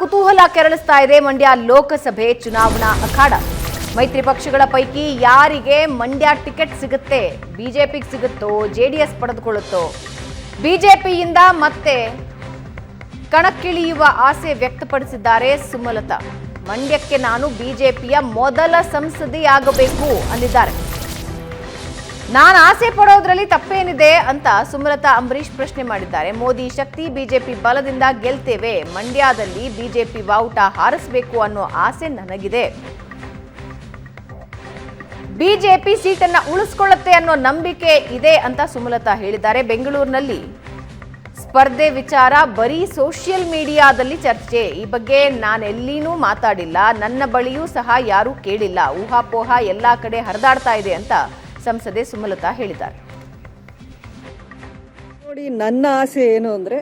ಕುತೂಹಲ ಕೆರಳಿಸ್ತಾ ಇದೆ ಮಂಡ್ಯ ಲೋಕಸಭೆ ಚುನಾವಣಾ ಅಖಾಡ. ಮೈತ್ರಿ ಪಕ್ಷಗಳ ಪೈಕಿ ಯಾರಿಗೆ ಮಂಡ್ಯ ಟಿಕೆಟ್ ಸಿಗುತ್ತೆ, ಬಿಜೆಪಿಗೆ ಸಿಗುತ್ತೋ ಜೆ ಡಿ ಎಸ್ ಪಡೆದುಕೊಳ್ಳುತ್ತೋ? ಬಿಜೆಪಿಯಿಂದ ಮತ್ತೆ ಕಣಕ್ಕಿಳಿಯುವ ಆಸೆ ವ್ಯಕ್ತಪಡಿಸಿದ್ದಾರೆ ಸುಮಲತಾ. ಮಂಡ್ಯಕ್ಕೆ ನಾನು ಬಿಜೆಪಿಯ ಮೊದಲ ಸಂಸದಿಯಾಗಬೇಕು ಅಂದಿದ್ದಾರೆ. ನಾನು ಆಸೆ ಪಡೋದ್ರಲ್ಲಿ ತಪ್ಪೇನಿದೆ ಅಂತ ಸುಮಲತಾ ಅಂಬರೀಶ್ ಪ್ರಶ್ನೆ ಮಾಡಿದ್ದಾರೆ. ಮೋದಿ ಶಕ್ತಿ ಬಿಜೆಪಿ ಬಲದಿಂದ ಗೆಲ್ತೇವೆ, ಮಂಡ್ಯದಲ್ಲಿ ಬಿಜೆಪಿ ಬಾವುಟ ಹಾರಿಸಬೇಕು ಅನ್ನೋ ಆಸೆ ನನಗಿದೆ. ಬಿಜೆಪಿ ಸೀಟನ್ನು ಉಳಿಸ್ಕೊಳ್ಳುತ್ತೆ ಅನ್ನೋ ನಂಬಿಕೆ ಇದೆ ಅಂತ ಸುಮಲತಾ ಹೇಳಿದ್ದಾರೆ. ಬೆಂಗಳೂರಿನಲ್ಲಿ ಸ್ಪರ್ಧೆ ವಿಚಾರ, ಬರೀ ಸೋಷಿಯಲ್ ಮೀಡಿಯಾದಲ್ಲಿ ಚರ್ಚೆ. ಈ ಬಗ್ಗೆ ನಾನೆಲ್ಲಿನೂ ಮಾತಾಡಿಲ್ಲ. ನನ್ನ ಬಳಿಯೂ ಸಹ ಯಾರೂ ಕೇಳಿಲ್ಲ. ಊಹಾಪೋಹ ಎಲ್ಲ ಕಡೆ ಹರಿದಾಡ್ತಾ ಇದೆ ಅಂತ ಸಂಸದೆ ಸುಮಲತಾ ಹೇಳಿದ್ದಾರೆ. ನೋಡಿ, ನನ್ನ ಆಸೆ ಏನು ಅಂದರೆ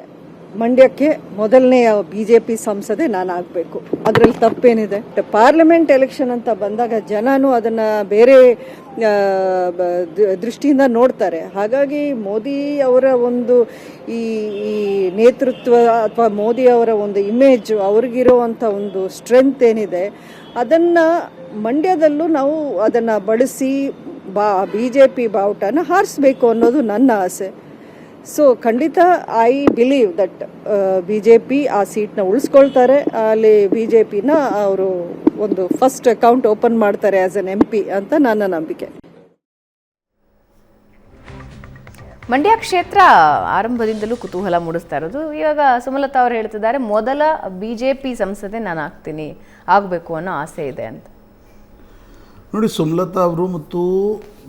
ಮಂಡ್ಯಕ್ಕೆ ಮೊದಲನೆಯ ಬಿಜೆಪಿ ಸಂಸದೆ ನಾನು ಆಗಬೇಕು ಅದರಲ್ಲಿ ತಪ್ಪೇನಿದೆ. ಪಾರ್ಲಿಮೆಂಟ್ ಎಲೆಕ್ಷನ್ ಅಂತ ಬಂದಾಗ ಜನನು ಅದನ್ನ ಬೇರೆ ದೃಷ್ಟಿಯಿಂದ ನೋಡ್ತಾರೆ. ಹಾಗಾಗಿ ಮೋದಿ ಅವರ ಒಂದು ಈ ಈ ನೇತೃತ್ವ ಅಥವಾ ಮೋದಿ ಅವರ ಒಂದು ಇಮೇಜ್ ಅವ್ರಿಗಿರುವಂಥ ಒಂದು ಸ್ಟ್ರೆಂತ್ ಏನಿದೆ, ಅದನ್ನು ಮಂಡ್ಯದಲ್ಲೂ ನಾವು ಅದನ್ನು ಬಳಸಿ ಬಾ ಬಿ ಜೆ ಪಿ ಬಾವುಟನ ಹಾರಿಸ್ಬೇಕು ಅನ್ನೋದು ನನ್ನ ಆಸೆ. ಸೊ ಖಂಡಿತ I believe that B J P ಆ ಸೀಟ್ನ ಉಳಿಸ್ಕೊಳ್ತಾರೆ. ಅಲ್ಲಿ ಬಿ ಜೆ ಪಿನ ಅವರು ಒಂದು ಫಸ್ಟ್ ಅಕೌಂಟ್ ಓಪನ್ ಮಾಡ್ತಾರೆ ಆಸ್ ಎನ್ ಎಂ ಪಿ ಅಂತ ನನ್ನ ನಂಬಿಕೆ. ಮಂಡ್ಯ ಕ್ಷೇತ್ರ ಆರಂಭದಿಂದಲೂ ಕುತೂಹಲ ಮೂಡಿಸ್ತಾ ಇರೋದು. ಇವಾಗ ಸುಮಲತಾ ಅವರು ಹೇಳ್ತಿದ್ದಾರೆ, ಮೊದಲ ಬಿ ಜೆ ಪಿ ಸಂಸದೆ ನಾನು ಆಗ್ತೀನಿ, ಆಗಬೇಕು ಅನ್ನೋ ಆಸೆ ಇದೆ ಅಂತ. ನೋಡಿ ಸುಮಲತಾ ಅವರು ಮತ್ತು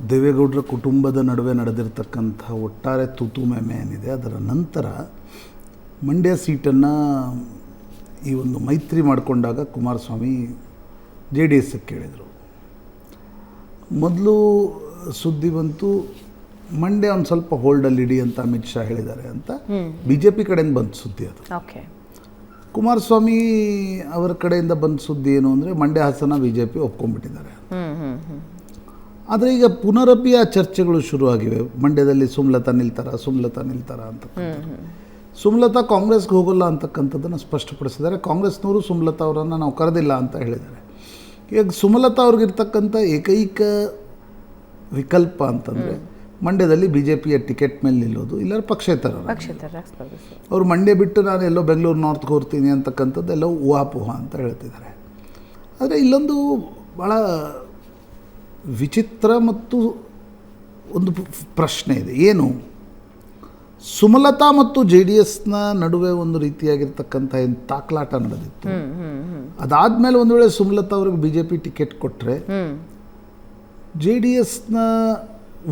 ದೇವೇಗೌಡರ ಕುಟುಂಬದ ನಡುವೆ ನಡೆದಿರ್ತಕ್ಕಂಥ ಒಟ್ಟಾರೆ ತುತು ಮೆಮೆ ಏನಿದೆ ಅದರ ನಂತರ ಮಂಡ್ಯ ಸೀಟನ್ನು ಈ ಒಂದು ಮೈತ್ರಿ ಮಾಡಿಕೊಂಡಾಗ ಕುಮಾರಸ್ವಾಮಿ ಜೆ ಡಿ ಎಸ್ಗೆ ಕೇಳಿದರು. ಮೊದಲು ಸುದ್ದಿ ಬಂತು ಮಂಡ್ಯ ಒಂದು ಸ್ವಲ್ಪ ಹೋಲ್ಡಲ್ಲಿ ಇಡಿ ಅಂತ ಅಮಿತ್ ಶಾ ಹೇಳಿದ್ದಾರೆ ಅಂತ. ಬಿ ಜೆ ಪಿ ಕಡೆಯಿಂದ ಬಂತು ಸುದ್ದಿ ಅದು. ಓಕೆ ಕುಮಾರಸ್ವಾಮಿ ಅವರ ಕಡೆಯಿಂದ ಬಂದ ಸುದ್ದಿ ಏನು ಅಂದರೆ Mandya Hassan B J P ಒಪ್ಕೊಂಡ್ಬಿಟ್ಟಿದ್ದಾರೆ ಆದರೆ ಈಗ ಪುನರಪಿ ಆ ಚರ್ಚೆಗಳು ಶುರುವಾಗಿವೆ. ಮಂಡ್ಯದಲ್ಲಿ ಸುಮ್ಲತಾ ನಿಲ್ತಾರ ಸುಮ್ಲತಾ ನಿಲ್ತಾರ ಅಂತ ಸುಮ್ಲತಾ ಕಾಂಗ್ರೆಸ್ಗೆ ಹೋಗಲ್ಲ ಅಂತಕ್ಕಂಥದ್ದನ್ನು ಸ್ಪಷ್ಟಪಡಿಸಿದ್ದಾರೆ. ಕಾಂಗ್ರೆಸ್ನವರು ಸುಮ್ಲತಾ ಅವರನ್ನು ನಾವು ಕರೆದಿಲ್ಲ ಅಂತ ಹೇಳಿದ್ದಾರೆ. ಈಗ ಸುಮಲತಾ ಅವ್ರಿಗಿರ್ತಕ್ಕಂಥ ಏಕೈಕ ವಿಕಲ್ಪ ಅಂತಂದರೆ ಮಂಡ್ಯದಲ್ಲಿ ಬಿ ಜೆ ಪಿಯ ಟಿಕೆಟ್ ಮೇಲೆ ನಿಲ್ಲೋದು ಇಲ್ಲ ಪಕ್ಷೇತರ ಅವರು ಮಂಡ್ಯ ಬಿಟ್ಟು ನಾನು ಎಲ್ಲೋ ಬೆಂಗಳೂರು ನಾರ್ತ್ ಹೋಗ್ತೀನಿ ಅಂತಕ್ಕಂಥದ್ದು ಎಲ್ಲೋ ಊಹಾಪೋಹ ಅಂತ ಹೇಳ್ತಿದ್ದಾರೆ. ಆದರೆ ಇಲ್ಲೊಂದು ಭಾಳ ವಿಚಿತ್ರ ಮತ್ತು ಒಂದು ಪ್ರಶ್ನೆ ಇದೆ. ಏನು? ಸುಮಲತಾ ಮತ್ತು ಜೆ ಡಿ ಎಸ್ನ ನಡುವೆ ಒಂದು ರೀತಿಯಾಗಿರ್ತಕ್ಕಂಥ ಏನು ತಾಕ್ಲಾಟ ನಡೆದಿತ್ತು. ಅದಾದಮೇಲೆ ಒಂದು ವೇಳೆ ಸುಮಲತಾ ಅವ್ರಿಗೆ ಬಿ ಜೆ ಪಿ ಟಿಕೆಟ್ ಕೊಟ್ಟರೆ ಜೆ ಡಿ ಎಸ್ನ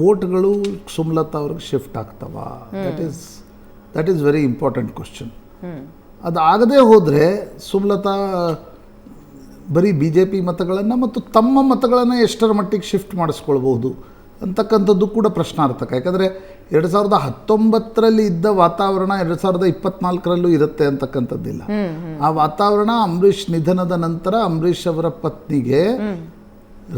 ವೋಟ್ಗಳು ಸುಮಲತಾ ಅವ್ರಿಗೆ ಶಿಫ್ಟ್ ಆಗ್ತವ. That is that is very important question ಅದು ಆಗದೇ ಹೋದರೆ ಸುಮಲತಾ ಬರೀ ಬಿ ಜೆ ಪಿ ಮತಗಳನ್ನು ಮತ್ತು ತಮ್ಮ ಮತಗಳನ್ನು ಎಷ್ಟರ ಮಟ್ಟಿಗೆ ಶಿಫ್ಟ್ ಮಾಡಿಸ್ಕೊಳ್ಬಹುದು ಅಂತಕ್ಕಂಥದ್ದು ಕೂಡ ಪ್ರಶ್ನಾರ್ಥಕ. ಯಾಕಂದರೆ ಎರಡು ಸಾವಿರದ ಹತ್ತೊಂಬತ್ತರಲ್ಲಿ ಇದ್ದ ವಾತಾವರಣ ಎರಡು ಸಾವಿರದ ಇಪ್ಪತ್ನಾಲ್ಕರಲ್ಲೂ ಇರುತ್ತೆ ಅಂತಕ್ಕಂಥದ್ದಿಲ್ಲ. ಆ ವಾತಾವರಣ ಅಂಬರೀಷ್ ನಿಧನದ ನಂತರ ಅಂಬರೀಷ್ ಅವರ ಪತ್ನಿಗೆ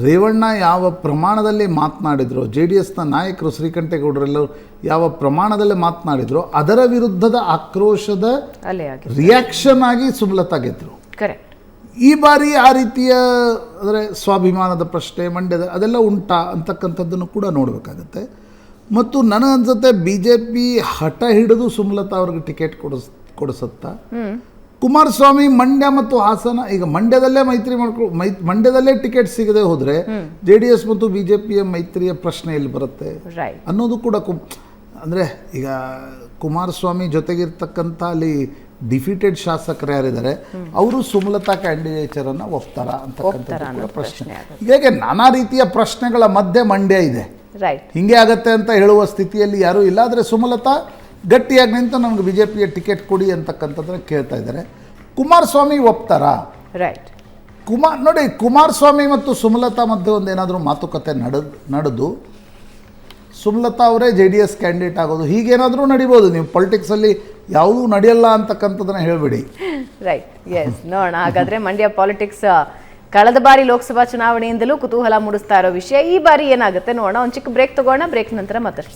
ರೇವಣ್ಣ ಯಾವ ಪ್ರಮಾಣದಲ್ಲಿ ಮಾತನಾಡಿದ್ರು ಜೆ ಡಿ ಎಸ್ನ ನಾಯಕರು ಶ್ರೀಕಂಠೇಗೌಡರೆಲ್ಲರೂ ಯಾವ ಪ್ರಮಾಣದಲ್ಲಿ ಮಾತನಾಡಿದ್ರು ಅದರ ವಿರುದ್ಧದ ಆಕ್ರೋಶದ ರಿಯಾಕ್ಷನ್ ಆಗಿ ಸುಮಲತಾ ಗೆದ್ರು. ಕರೆಕ್ಟ್ ಈ ಬಾರಿ ಆ ರೀತಿಯ ಅಂದರೆ ಸ್ವಾಭಿಮಾನದ ಪ್ರಶ್ನೆ ಮಂಡ್ಯದ ಅದೆಲ್ಲ ಉಂಟಾ ಅಂತಕ್ಕಂಥದ್ದನ್ನು ಕೂಡ ನೋಡಬೇಕಾಗತ್ತೆ. ಮತ್ತು ನನಗನ್ಸುತ್ತೆ ಬಿ ಜೆ ಪಿ ಹಠ ಹಿಡಿದು ಸುಮಲತಾ ಅವ್ರಿಗೆ ಟಿಕೆಟ್ ಕೊಡಿಸ್ ಕೊಡಿಸುತ್ತಾ? ಕುಮಾರಸ್ವಾಮಿ ಮಂಡ್ಯ ಮತ್ತು ಹಾಸನ ಈಗ ಮಂಡ್ಯದಲ್ಲೇ ಮೈತ್ರಿ ಮಾಡ್ಕೊ ಮೈ ಮಂಡ್ಯದಲ್ಲೇ ಟಿಕೆಟ್ ಸಿಗದೆ ಹೋದರೆ ಜೆ ಡಿ ಎಸ್ ಮತ್ತು ಬಿ ಜೆ ಪಿಯ ಮೈತ್ರಿಯ ಪ್ರಶ್ನೆ ಎಲ್ಲಿ ಬರುತ್ತೆ? ಅನ್ನೋದು ಕೂಡ ಕು ಅಂದರೆ ಈಗ ಕುಮಾರಸ್ವಾಮಿ ಜೊತೆಗಿರ್ತಕ್ಕಂಥ ಅಲ್ಲಿ ಡಿಫೀಟೆಡ್ ಶಾಸಕರು ಯಾರಿದ್ದಾರೆ ಅವರು ಸುಮಲತಾ ಕ್ಯಾಂಡಿಡೇಚರನ್ನು ಒಪ್ತಾರ ಒಪ್ತಾರಾ ಕೂಡ ಪ್ರಶ್ನೆ. ಹೇಗೆ ನಾನಾ ರೀತಿಯ ಪ್ರಶ್ನೆಗಳ ಮಧ್ಯೆ ಮಂಡ್ಯ ಇದೆ. ಹಿಂಗೆ ಆಗತ್ತೆ ಅಂತ ಹೇಳುವ ಸ್ಥಿತಿಯಲ್ಲಿ ಯಾರೂ ಇಲ್ಲ ಆದರೆ ಸುಮಲತಾ ಗಟ್ಟಿಯಾಗಿ ನಿಂತು ನಮ್ಗೆ ಬಿ ಜೆ ಪಿಯ ಟಿಕೆಟ್ ಕೊಡಿ ಅಂತಕ್ಕಂಥದ್ದನ್ನು ಕೇಳ್ತಾ ಇದ್ದಾರೆ. ಕುಮಾರಸ್ವಾಮಿ ಒಪ್ತಾರಾ? ರೈಟ್ ಕುಮಾರ್ ನೋಡಿ ಕುಮಾರಸ್ವಾಮಿ ಮತ್ತು ಸುಮಲತಾ ಮಧ್ಯೆ ಒಂದು ಏನಾದರೂ ಮಾತುಕತೆ ನಡೆದು ನಡೆದು ಸುಮಲತಾ ಅವರೇ ಜೆ ಡಿ ಎಸ್ ಕ್ಯಾಂಡಿಡೇಟ್ ಆಗೋದು ಹೀಗೇನಾದರೂ ನಡಿಬೋದು ನೀವು ಪೊಲಿಟಿಕ್ಸಲ್ಲಿ ಯಾವುದೂ ನಡೆಯಲ್ಲ ಅಂತಕ್ಕಂಥದ್ದನ್ನ ಹೇಳಬೇಡಿ. ರೈಟ್ ಎಸ್ ನೋಡೋಣ ಹಾಗಾದರೆ ಮಂಡ್ಯ ಪಾಲಿಟಿಕ್ಸ್ ಕಳೆದ ಬಾರಿ ಲೋಕಸಭಾ ಚುನಾವಣೆಯಿಂದಲೂ ಕುತೂಹಲ ಮೂಡಿಸ್ತಾ ಇರೋ ವಿಷಯ ಈ ಬಾರಿ ಏನಾಗುತ್ತೆ ನೋಡೋಣ ಒಂದು ಚಿಕ್ಕ ಬ್ರೇಕ್ ತಗೋಣ ಬ್ರೇಕ್ ನಂತರ ಮತ್ತಷ್ಟು